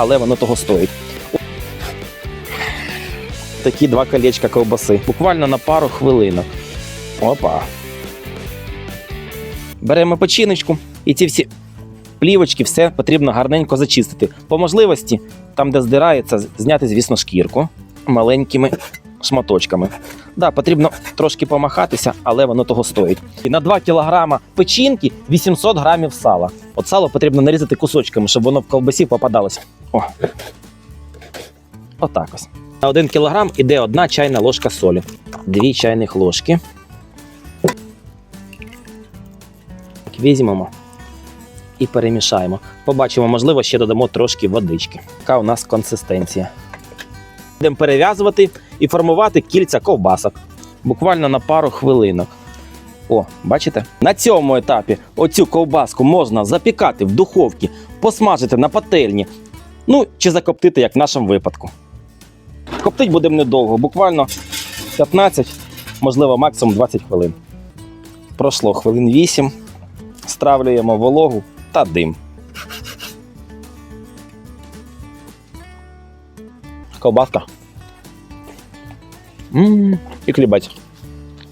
але воно того стоїть. Такі два колечка ковбаси. Буквально на пару хвилинок. Опа. Беремо печіночку і ці всі плівочки, все потрібно гарненько зачистити. По можливості, там, де здирається, зняти, звісно, шкірку маленькими шматочками. Да, потрібно трошки помахатися, але воно того стоїть. І на 2 кг печінки 800 грамів сала. От сало потрібно нарізати кусочками, щоб воно в ковбасі попадалося. О. Отак ось. На 1 кг іде одна чайна ложка солі. Дві чайних ложки. Візьмемо і перемішаємо. Побачимо, можливо, ще додамо трошки водички. Яка у нас консистенція. Будемо перев'язувати і формувати кільця ковбасок. Буквально на пару хвилинок. О, бачите? На цьому етапі оцю ковбаску можна запікати в духовці, посмажити на пательні, ну чи закоптити, як в нашому випадку. Коптить будемо недовго, буквально 15, можливо, максимум 20 хвилин. Пройшло хвилин 8. Стравлюємо вологу та дим. Ковбаска. М, І хлібець.